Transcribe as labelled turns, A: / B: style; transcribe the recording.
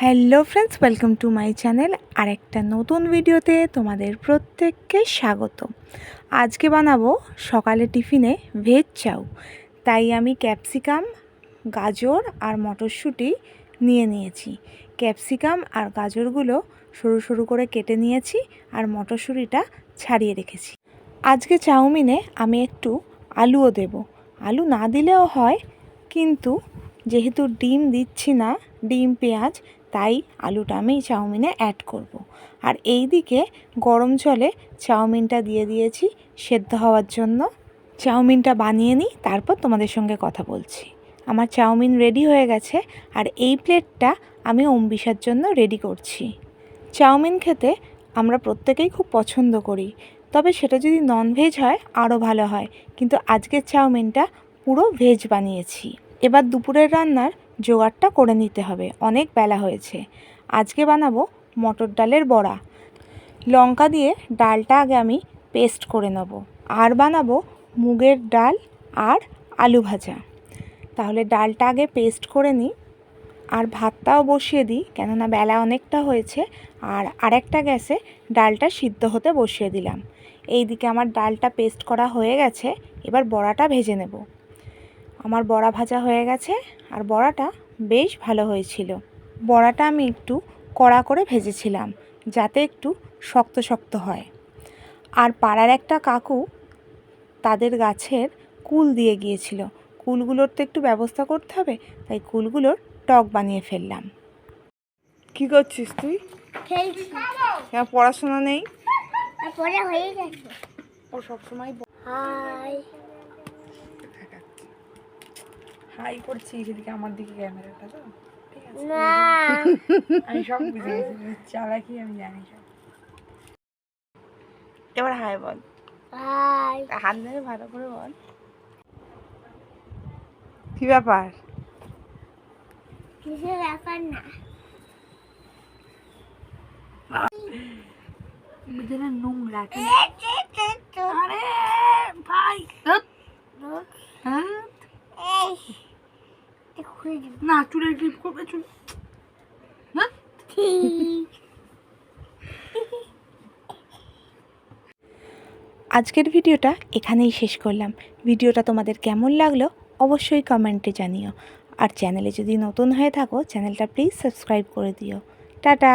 A: Hello friends welcome to my channel আর একটা নতুন ভিডিওতে তোমাদের প্রত্যেককে স্বাগত। আজকে বানাবো সকালে টিফিনে ভেজ চাউ। তাই আমি ক্যাপসিকাম গাজর আর মটরশুঁটি নিয়ে নিয়েছি। ক্যাপসিকাম আর গাজরগুলো সরু সরু করে কেটে নিয়েছি আর মটরশুঁটিটা ছাড়িয়ে রেখেছি। আজকে চাউমিনে আমি একটু আলুও দেব। আলু না দিলেও হয়, কিন্তু যেহেতু ডিম দিচ্ছি না ডিম, পেঁয়াজ, তাই আলুটা আমি চাউমিনে অ্যাড করব। আর এই দিকে গরম জলে চাউমিনটা দিয়ে দিয়েছি সেদ্ধ হওয়ার জন্য। চাউমিনটা বানিয়ে নিই, তারপর তোমাদের সঙ্গে কথা বলছি। আমার চাউমিন রেডি হয়ে গেছে, আর এই প্লেটটা আমি অম্বিসার জন্য রেডি করছি। চাউমিন খেতে আমরা প্রত্যেকেই খুব পছন্দ করি, তবে সেটা যদি ননভেজ হয়, আরও ভালো হয়। কিন্তু আজকের চাউমিনটা পুরো ভেজ বানিয়েছি। এবার দুপুরের রান্নার জোগাড়টা করে নিতে হবে। অনেক বেলা হয়েছে। আজকে বানাবো মটর ডালের বড়া। লঙ্কা দিয়ে ডালটা আগে আমি পেস্ট করে নেব। আর বানাবো মুগের ডাল আর আলু ভাজা। তাহলে ডালটা আগে পেস্ট করে নিই। আর ভাতটাও বসিয়ে দিই, কেননা বেলা অনেকটা হয়েছে। আর আরেকটা গ্যাসে ডালটা সিদ্ধ হতে বসিয়ে দিলাম। এইদিকে আমার ডালটা পেস্ট করা হয়ে গেছে। এবার বড়াটা ভেজে নেব। আমার বড়া ভাজা হয়ে গেছে আর বড়াটা বেশ ভালো হয়েছিল। বড়াটা আমি একটু কড়া করে ভেজেছিলাম যাতে একটু শক্ত শক্ত হয়। আর পাড়ার একটা কাকু তাদের গাছের কুল দিয়ে গিয়েছিল। কুলগুলোর তো একটু ব্যবস্থা করতে হবে তাই কুলগুলোর টক বানিয়ে ফেললাম। কি করছিস তুই? হ্যাঁ পড়াশোনা নেই?
B: হয়ে গেছে।
A: ও সবসময়
B: হাই।
A: হাই করছি সেদিকে আমার দিকে ক্যামেরাটা তো? ঠিক আছে। আমি সব বুঝে গেছি চালাকি আমি জানি সব। এবার হাই বল।
B: হাই।
A: হাত ধরে ভালো করে বল। কি ব্যাপার?
B: কিছু ব্যাপার না?
A: নোংরা
B: আরে ভাই এই খুঁজে দিব
A: না, চুলের ক্লিপ করবে, চুল। আজকের ভিডিওটা এখানেই শেষ করলাম। ভিডিওটা তোমাদের কেমন লাগল অবশ্যই কমেন্টে জানিও। আর চ্যানেলে যদি নতুন হয়ে থাকো, চ্যানেলটা প্লিজ সাবস্ক্রাইব করে দিও। টাটা!